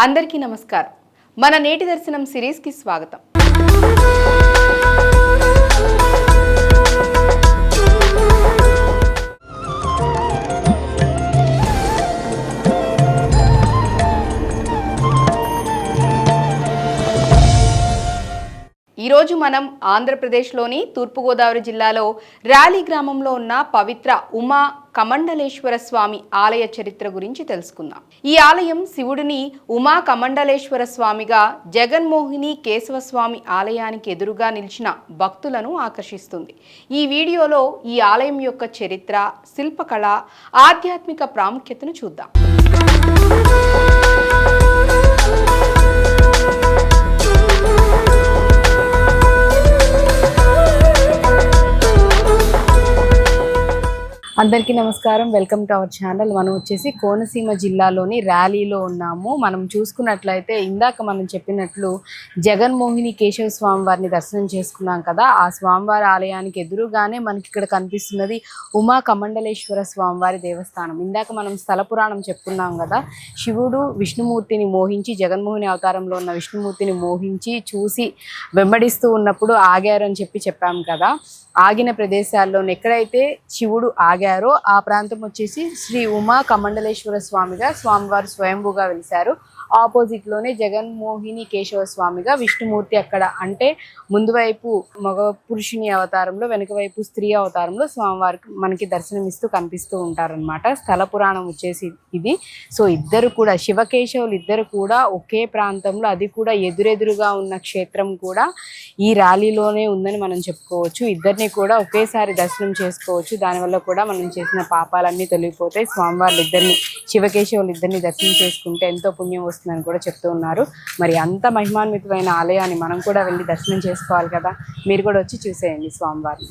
అందరికీ నమస్కారం. మన నేటి దర్శనం సిరీస్కి స్వాగతం. ఈరోజు మనం ఆంధ్రప్రదేశ్లోని తూర్పుగోదావరి జిల్లాలో ర్యాలీ గ్రామంలో ఉన్న పవిత్ర ఉమా కమండలేశ్వర స్వామి ఆలయ చరిత్ర గురించి తెలుసుకుందాం. ఈ ఆలయం శివుడిని ఉమా కమండలేశ్వర స్వామిగా జగన్మోహిని కేశవస్వామి ఆలయానికి ఎదురుగా నిలిచిన భక్తులను ఆకర్షిస్తుంది. ఈ వీడియోలో ఈ ఆలయం యొక్క చరిత్ర శిల్పకళ ఆధ్యాత్మిక ప్రాముఖ్యతను చూద్దాం. అందరికీ నమస్కారం. Welcome to our channel. మనం వచ్చేసి కోనసీమ జిల్లాలోని ర్యాలీలో ఉన్నాము. మనం చూసుకున్నట్లయితే ఇందాక మనం చెప్పినట్లు జగన్మోహిని కేశవ స్వామి వారిని దర్శనం చేసుకున్నాం కదా. ఆ స్వామివారి ఆలయానికి ఎదురుగానే మనకి ఇక్కడ కనిపిస్తున్నది ఉమా కమండలేశ్వర స్వామివారి దేవస్థానం. ఇందాక మనం స్థల పురాణం చెప్పుకున్నాం కదా. శివుడు విష్ణుమూర్తిని మోహించి జగన్మోహిని అవతారంలో ఉన్న విష్ణుమూర్తిని మోహించి చూసి వెంబడిస్తూ ఉన్నప్పుడు ఆగారు అని చెప్పి చెప్పాం కదా. ఆగిన ప్రదేశాల్లోనే ఎక్కడైతే శివుడు ఆగారు ఆ ప్రాంతం వచ్చేసి శ్రీ ఉమా కమండలేశ్వర స్వామిగా స్వామివారు స్వయంభూగా వెలిశారు. ఆపోజిట్లోనే జగన్మోహిని కేశవ స్వామిగా విష్ణుమూర్తి అక్కడ అంటే ముందు వైపు మగ పురుషుని అవతారంలో వెనుక వైపు స్త్రీ అవతారంలో స్వామివారికి మనకి దర్శనమిస్తూ కనిపిస్తూ ఉంటారనమాట స్థల పురాణం వచ్చేసి ఇది. సో ఇద్దరు కూడా శివకేశవులు ఇద్దరు కూడా ఒకే ప్రాంతంలో అది కూడా ఎదురెదురుగా ఉన్న క్షేత్రం కూడా ఈ ర్యాలీలోనే ఉందని మనం చెప్పుకోవచ్చు. ఇద్దరిని కూడా ఒకేసారి దర్శనం చేసుకోవచ్చు. దానివల్ల కూడా మనం చేసిన పాపాలన్నీ తొలగిపోతాయి. స్వామివార్లు ఇద్దరిని శివకేశవులు ఇద్దరిని దర్శనం చేసుకుంటే ఎంతో పుణ్యం వస్తుంది. వస్తుందని కూడా చెప్తూ ఉన్నారు. మరి అంత మహిమాన్వితమైన ఆలయాన్ని మనం కూడా వెళ్ళి దర్శనం చేసుకోవాలి కదా? మీరు కూడా వచ్చి చూసేయండి స్వామివారిని.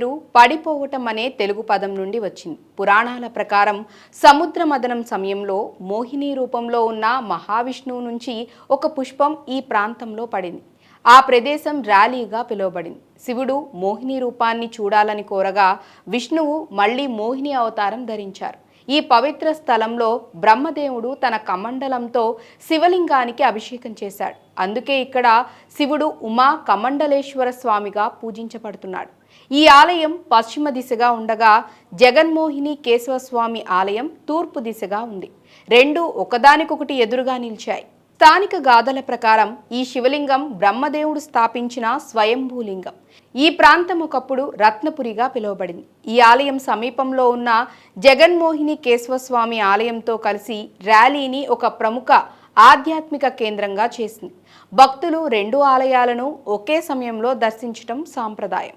పేరు పడిపోవటం అనే తెలుగు పదం నుండి వచ్చింది. పురాణాల ప్రకారం సముద్ర మదనం సమయంలో మోహిని రూపంలో ఉన్న మహావిష్ణువు నుంచి ఒక పుష్పం ఈ ప్రాంతంలో పడింది. ఆ ప్రదేశం ర్యాలీగా పిలువబడింది. శివుడు మోహిని రూపాన్ని చూడాలని కోరగా విష్ణువు మళ్ళీ మోహిని అవతారం ధరించారు. ఈ పవిత్ర స్థలంలో బ్రహ్మదేవుడు తన కమండలంతో శివలింగానికి అభిషేకం చేశాడు. అందుకే ఇక్కడ శివుడు ఉమా కమండలేశ్వర స్వామిగా పూజించబడుతున్నాడు. ఈ ఆలయం పశ్చిమ దిశగా ఉండగా జగన్మోహిని కేశవస్వామి ఆలయం తూర్పు దిశగా ఉంది. రెండు ఒకదానికొకటి ఎదురుగా నిలిచాయి. స్థానిక గాథల ప్రకారం ఈ శివలింగం బ్రహ్మదేవుడు స్థాపించిన స్వయంభూలింగం. ఈ ప్రాంతం ఒకప్పుడు రత్నపురిగా పిలువబడింది. ఈ ఆలయం సమీపంలో ఉన్న జగన్మోహిని కేశవస్వామి ఆలయంతో కలిసి ర్యాలీని ఒక ప్రముఖ ఆధ్యాత్మిక కేంద్రంగా చేసింది. భక్తులు రెండు ఆలయాలను ఒకే సమయంలో దర్శించటం సాంప్రదాయం.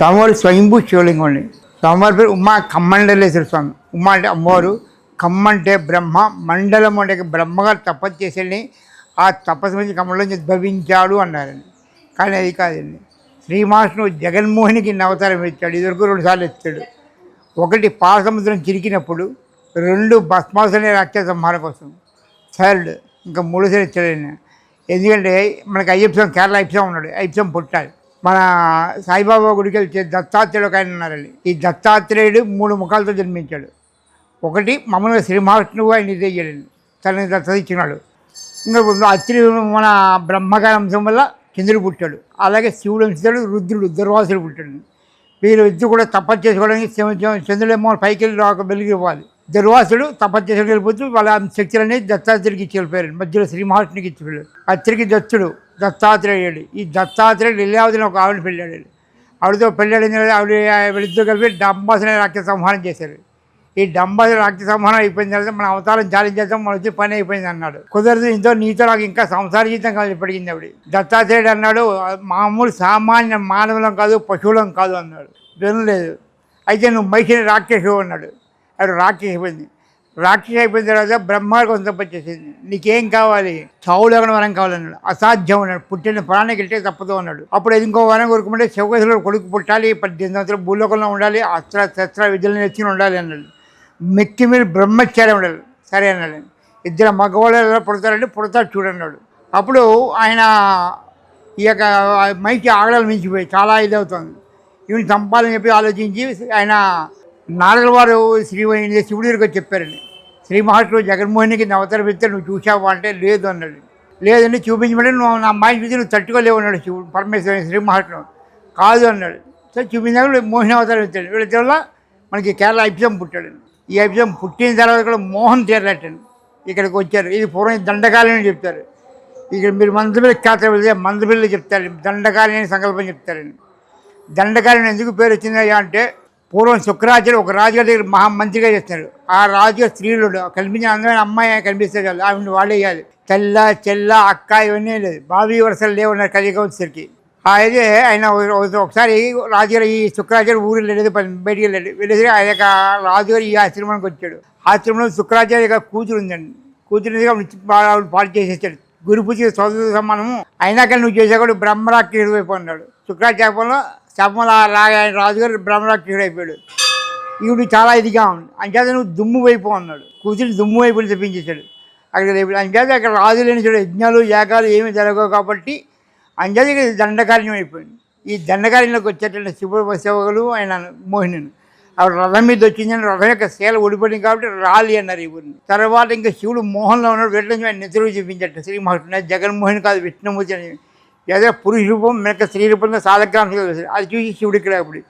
స్వామివారు స్వయంభూ శివలింగం అండి స్వామివారి పేరు ఉమా కమ్మండలేశ్వర స్వామి. ఉమా అంటే అమ్మవారు. కమ్మంటే బ్రహ్మ. మండలం అంటే బ్రహ్మగారు తపస్సు చేసేయండి ఆ తపస్సు నుంచి కమ్మలం ఉద్భవించాడు అన్నారండి. కానీ అది కాదండి. శ్రీమాసును జగన్మోహినికి నవతరం అవతారం ఎత్తాడు ఇదివరకు రెండు సార్లు ఎత్తాడు ఒకటి పాలసముద్రం చిరికినప్పుడు రెండు భస్మాసనే రక్ష సంహారం కోసం. థర్డ్ ఇంకా మూడోసారి ఎత్తాడు ఎందుకంటే మనకి అయ్యప్సం కేరళ అయ్యప్సం ఉన్నాడు. అయ్యప్సం పుట్టాలి మన సాయిబాబా గుడికి వెళ్తే దత్తాత్రేయుడు ఒక ఆయన ఉన్నారండి. ఈ దత్తాత్రేయుడు మూడు ముఖాలతో జన్మించాడు. ఒకటి మమ్మల్ని శ్రీ మహావిష్ణువు ఆయన ఇదే తనని దత్తత ఇచ్చినాడు ఇంకా అత్రి మన బ్రహ్మగారి అంశం వల్ల చంద్రుడు పుట్టాడు. అలాగే శివుడు అంశాడు రుద్రుడు దుర్వాసుడు పుట్టాడు. వీరు ఇద్దరు కూడా తపస్సు చేసుకోవడానికి శివ- చంద్రుడేమో పైకి వెళ్ళి ఒక వెలుగు ఇవ్వాలి దుర్వాసుడు తపస్సు వెళ్ళిపోతూ వాళ్ళ శక్తులని దత్తాత్రేయుడికి ఇచ్చి వెళ్ళిపోయారు మధ్యలో శ్రీ మహావిష్ణుకి ఇచ్చి వెళ్ళారు అత్రికి దత్తుడు దత్తాత్రేయుడు. ఈ దత్తాత్రేయుడు లీలావతిని ఒక ఆవిడ పెళ్ళాడు. ఆవిడతో పెళ్ళాడిన ఆవిడ వీళ్ళిద్దరు కలిపి డంబాసుని రాక్షస సంహారం చేశారు. ఈ డంబాసు రాక్ష సంహారం అయిపోయిన తర్వాత మన అవతారం జారీ చేద్దాం మన వచ్చి పని అయిపోయింది అన్నాడు. కుదరదు ఇంతో నీతో నాకు ఇంకా సంసార జీవితం కాదు ఇప్పటికింది ఆవిడ. దత్తాత్రేయుడు అన్నాడు మామూలు సామాన్య మానవులం కాదు పశువులం కాదు అన్నాడు. వినలేదు అయితే నువ్వు మైకిని రాక్షసు అన్నాడు. అది రాక్షసి అయిపోయింది. రాక్షసి అయిపోయిన తర్వాత బ్రహ్మ కొంత తప్పచ్చేసింది నీకేం కావాలి? చావులేకుండా వరం కావాలన్నాడు. అసాధ్యం అన్నాడు. పుట్టిన ప్రాణానికి వెళ్తే తప్పదు అన్నాడు. అప్పుడు ఇంకో వరం కోరుకుంటే శివకేశ్వరుడు కొడుకు పుట్టాలి. పద్దెనిమిది సంవత్సరాలు భూలోకంలో ఉండాలి. అస్త్ర శస్త్ర విద్యలు నేర్చుకుని ఉండాలి అన్నాడు. మెక్కి మీరు బ్రహ్మచారి ఉండాలి. సరే అన్నాడు. ఇద్దరు మగవాళ్ళు ఎలా పుడతారంటే పుడతాడు చూడన్నాడు. అప్పుడు ఆయన ఈ యొక్క మైకి ఆగడాలు మించిపోయి చాలా ఇదవుతుంది. ఈవిని చంపాలని చెప్పి ఆలోచించి ఆయన నారదుల వారు శ్రీ శివుడి దగ్గరికి చెప్పారండి. శ్రీ మహాత్ముడు జగన్మోహన్కి అవతారం నువ్వు చూసావా అంటే లేదు అన్నాడు. లేదండి చూపించమంటే నువ్వు నా మా చూసి నువ్వు తట్టుకోలేవు అన్నాడు శివుడు పరమేశ్వరుని శ్రీ మహాత్ముడు కాదు అన్నాడు. సరే చూపించాక మోహిని అవతారం ఇచ్చాడు వీళ్ళ వల్ల మనకి కేరళ ఐపిఎం పుట్టాడు. ఈ ఐపిఎం పుట్టిన తర్వాత కూడా మోహన్ తీరలేటండి. ఇక్కడికి వచ్చారు. ఇది పూర్వం దండకాలని అని చెప్తారు. ఇక్కడ మీరు మందబిల్లి ఖ్యాత వెళ్తే మందబిల్లి చెప్తారు. దండకాలని సంకల్పం చెప్తారండి. దండకాలని ఎందుకు పేరు వచ్చిందయ్యా అంటే పూర్వం శుక్రాచార్య ఒక రాజుగారి దగ్గర మహామంత్రిగా చేస్తాడు. ఆ రాజుగారు స్త్రీలు కనిపించిన అందమైన అమ్మాయి కనిపిస్తే చాలు ఆవిడ వాడేయాలి తెల్ల చెల్ల అక్క ఇవన్నీ లేదు. బావి వరుసలు లేవున్నారు కలిగా వచ్చేసరికి. అయితే ఆయన ఒకసారి రాజుగారు ఈ శుక్రాచార్య ఊరు వెళ్ళేది బయటికి వెళ్ళాడు. వెళ్ళేసరికి ఆయన రాజుగారు ఈ ఆశ్రమానికి వచ్చాడు. ఆశ్రమంలో శుక్రాచార్య కూతురు ఉందండి. కూతురు పాటు చేసేసాడు. గురు పూజ సోదరు సమానము అయినా కానీ నువ్వు చేసా కూడా బ్రహ్మరాక్షుడు అయిపోయినాడు అన్నాడు శుక్రాచార్యంలో శాపంలో లాగా ఆయన రాజుగారు బ్రహ్మరక్షకుడు అయిపోయాడు. ఈవిడు చాలా ఇదిగా ఉంది. అంచేత నువ్వు దుమ్ము వైపు అన్నాడు. కూతురు దుమ్ము వైపు తెప్పించేశాడు. అక్కడ రేపు అంచేత అక్కడ రాజు లేని చూడు యజ్ఞాలు యాగాలు ఏమీ జరగవు కాబట్టి అంచేత ఇక్కడ దండకార్యం అయిపోయింది. ఈ దండకార్యంలోకి వచ్చేటువంటి శివ సేవకులు ఆయన మోహిని ఆవిడ రథం మీద వచ్చిందని రథం యొక్క శీల ఊడిపోయింది కాబట్టి రాలి అన్నారు ఈ ఊరిని తర్వాత ఇంకా శివుడు మోహన్లో ఉన్నాడు. వెంటనే ఆయన నిద్ర చూపించట. శ్రీ మహాత్మ జగన్మోహన్ కాదు విష్ణుమూర్తి అని ఏదో పురుష రూపం వెనక స్త్రీ రూపంలో సాలగ్రాంశంగా అది చూసి శివుడు ఇక్కడ ఇప్పుడు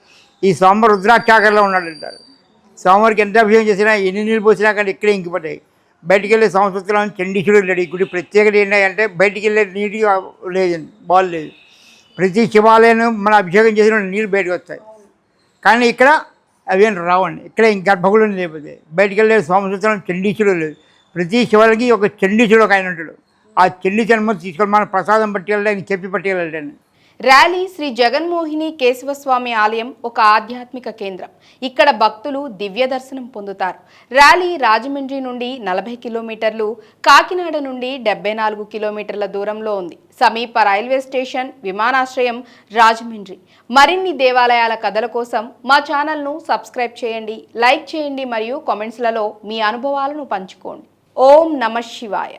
ఈ సోమ రుద్రాక్షాకర్లో ఉన్నాడంటారు. సోమవారికి ఎంత అభిషేకం చేసినా ఎన్ని నీళ్ళు పోసినా కానీ ఇక్కడే ఇంకిపోతాయి. బయటికి వెళ్ళే సంస్కృతిలో చండీశ్వరుడు లేడు. ఇప్పుడు ప్రత్యేకత ఏంటంటే బయటికి వెళ్ళే నీటి లేదండి బాల్ లేదు. ప్రతి శివాలయం మన అభిషేకం చేసిన నీళ్ళు బయటకు వస్తాయి. కానీ ఇక్కడ అవేం రావండి. ఇక్కడ ఇంక గర్భగుడు లేకపోతే బయటికి వెళ్ళే సంస్కృతం చండీశ్వరుడు లేదు ప్రతి శివాలకి ఒక చండీశ్వరుడు ఒక ఆయన ఉంటాడు. ఆ చెల్లి జన్మ తీసుకొని మన ప్రసాదం పట్టుకెళ్ళడానికి చెప్పి పట్టుకెళ్ళండి ర్యాలీ శ్రీ జగన్మోహిని కేశవస్వామి ఆలయం ఒక ఆధ్యాత్మిక కేంద్రం. ఇక్కడ భక్తులు దివ్య దర్శనం పొందుతారు. ర్యాలీ రాజమండ్రి నుండి నలభై కిలోమీటర్లు కాకినాడ నుండి డెబ్బై నాలుగు కిలోమీటర్ల దూరంలో ఉంది. సమీప రైల్వే స్టేషన్ విమానాశ్రయం రాజమండ్రి. మరిన్ని దేవాలయాల కథల కోసం మా ఛానల్ను సబ్స్క్రైబ్ చేయండి లైక్ చేయండి మరియు కామెంట్స్లలో మీ అనుభవాలను పంచుకోండి. ఓం నమ శివాయ.